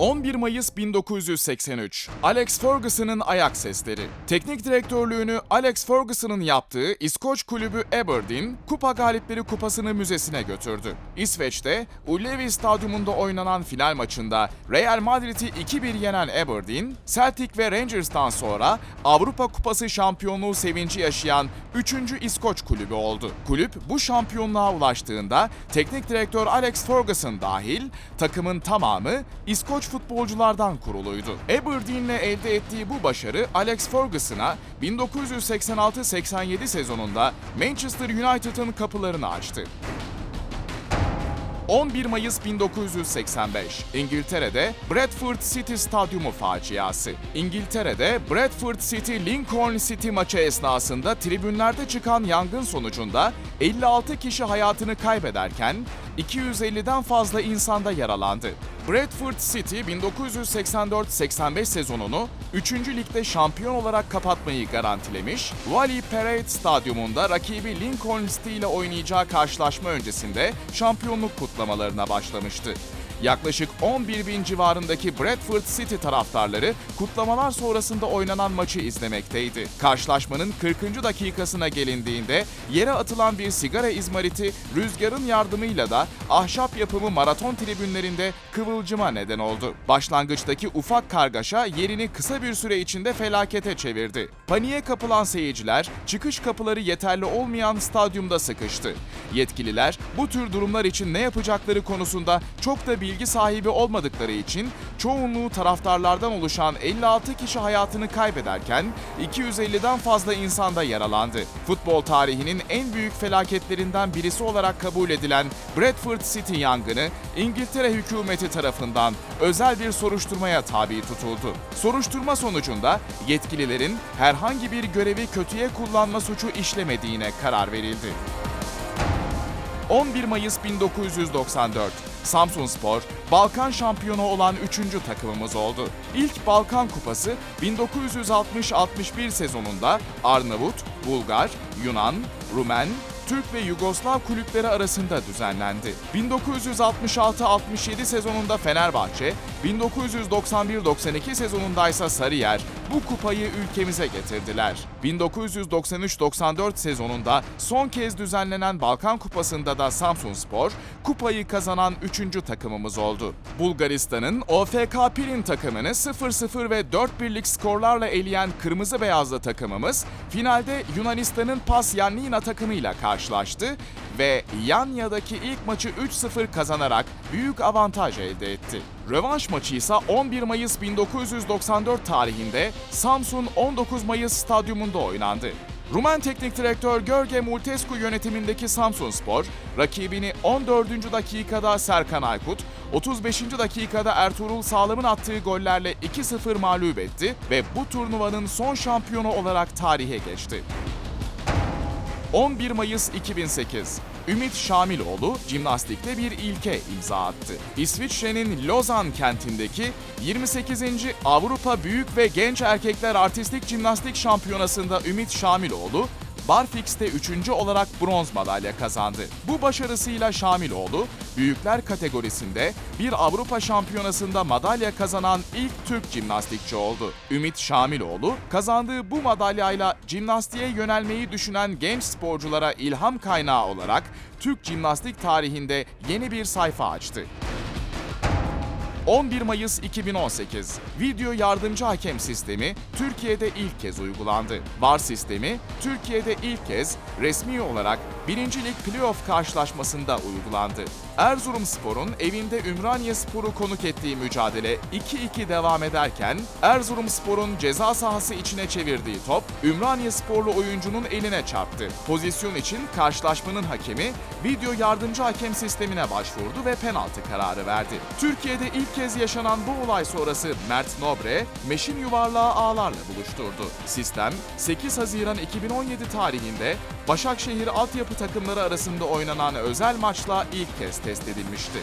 11 Mayıs 1983. Alex Ferguson'ın ayak sesleri. Teknik direktörlüğünü Alex Ferguson'ın yaptığı İskoç kulübü Aberdeen, Kupa Galipleri Kupası'nı müzesine götürdü. İsveç'te Ullevi Stadyumunda oynanan final maçında Real Madrid'i 2-1 yenen Aberdeen, Celtic ve Rangers'tan sonra Avrupa Kupası şampiyonluğu sevinci yaşayan 3. İskoç kulübü oldu. Kulüp bu şampiyonluğa ulaştığında teknik direktör Alex Ferguson dahil takımın tamamı İskoç futbolculardan kuruluydu. Aberdeen'le elde ettiği bu başarı Alex Ferguson'a 1986-87 sezonunda Manchester United'ın kapılarını açtı. 11 Mayıs 1985. İngiltere'de Bradford City Stadyumu faciası. İngiltere'de Bradford City Lincoln City maçı esnasında tribünlerde çıkan yangın sonucunda 56 kişi hayatını kaybederken 250'den fazla insanda yaralandı. Bradford City 1984-85 sezonunu 3. ligde şampiyon olarak kapatmayı garantilemiş, Wally Parade Stadyumunda rakibi Lincoln City ile oynayacağı karşılaşma öncesinde şampiyonluk kutlamalarına başlamıştı. Yaklaşık 11 bin civarındaki Bradford City taraftarları kutlamalar sonrasında oynanan maçı izlemekteydi. Karşılaşmanın 40. dakikasına gelindiğinde yere atılan bir sigara izmariti rüzgarın yardımıyla da ahşap yapımı maraton tribünlerinde kıvılcıma neden oldu. Başlangıçtaki ufak kargaşa yerini kısa bir süre içinde felakete çevirdi. Paniğe kapılan seyirciler çıkış kapıları yeterli olmayan stadyumda sıkıştı. Yetkililer bu tür durumlar için ne yapacakları konusunda çok da bilgi sahibi olmadıkları için çoğunluğu taraftarlardan oluşan 56 kişi hayatını kaybederken 250'den fazla insan da yaralandı. Futbol tarihinin en büyük felaketlerinden birisi olarak kabul edilen Bradford City yangını İngiltere hükümeti tarafından özel bir soruşturmaya tabi tutuldu. Soruşturma sonucunda yetkililerin herhangi bir görevi kötüye kullanma suçu işlemediğine karar verildi. 11 Mayıs 1994. Samsunspor, Balkan şampiyonu olan 3. takımımız oldu. İlk Balkan Kupası 1960-61 sezonunda Arnavut, Bulgar, Yunan, Rumen, Türk ve Yugoslav kulüpleri arasında düzenlendi. 1966-67 sezonunda Fenerbahçe, 1991-92 sezonunda ise Sarıyer bu kupayı ülkemize getirdiler. 1993-94 sezonunda son kez düzenlenen Balkan Kupası'nda da Samsunspor kupayı kazanan 3. takımımız oldu. Bulgaristan'ın OFK Pirin takımını 0-0 ve 4-1'lik skorlarla eleyen kırmızı beyazlı takımımız finalde Yunanistan'ın Pasyanlina takımıyla karşılaştı ve Yanya'daki ilk maçı 3-0 kazanarak büyük avantaj elde etti. Rövanş maçı ise 11 Mayıs 1994 tarihinde Samsun 19 Mayıs stadyumunda oynandı. Rumen teknik direktör Görge Multescu yönetimindeki Samsunspor, rakibini 14. dakikada Serkan Aykut, 35. dakikada Ertuğrul Sağlam'ın attığı gollerle 2-0 mağlup etti ve bu turnuvanın son şampiyonu olarak tarihe geçti. 11 Mayıs 2008. Ümit Şamiloğlu jimnastikte bir ilke imza attı. İsviçre'nin Lozan kentindeki 28. Avrupa Büyük ve Genç Erkekler Artistik Jimnastik Şampiyonası'nda Ümit Şamiloğlu Barfix'te üçüncü olarak bronz madalya kazandı. Bu başarısıyla Şamiloğlu, büyükler kategorisinde bir Avrupa Şampiyonası'nda madalya kazanan ilk Türk jimnastikçi oldu. Ümit Şamiloğlu, kazandığı bu madalyayla jimnastiğe yönelmeyi düşünen genç sporculara ilham kaynağı olarak Türk jimnastik tarihinde yeni bir sayfa açtı. 11 Mayıs 2018. Video yardımcı hakem sistemi Türkiye'de ilk kez uygulandı. VAR sistemi Türkiye'de ilk kez resmi olarak 1. Lig Playoff karşılaşmasında uygulandı. Erzurumspor'un evinde Ümraniyespor'u konuk ettiği mücadele 2-2 devam ederken Erzurumspor'un ceza sahası içine çevirdiği top Ümraniyesporlu oyuncunun eline çarptı. Pozisyon için karşılaşmanın hakemi video yardımcı hakem sistemine başvurdu ve penaltı kararı verdi. Türkiye'de ilk kez yaşanan bu olay sonrası Mert Nobre, meşin yuvarlağı ağlarla buluşturdu. Sistem 8 Haziran 2017 tarihinde Başakşehir altyapı takımları arasında oynanan özel maçla ilk kez test edilmişti.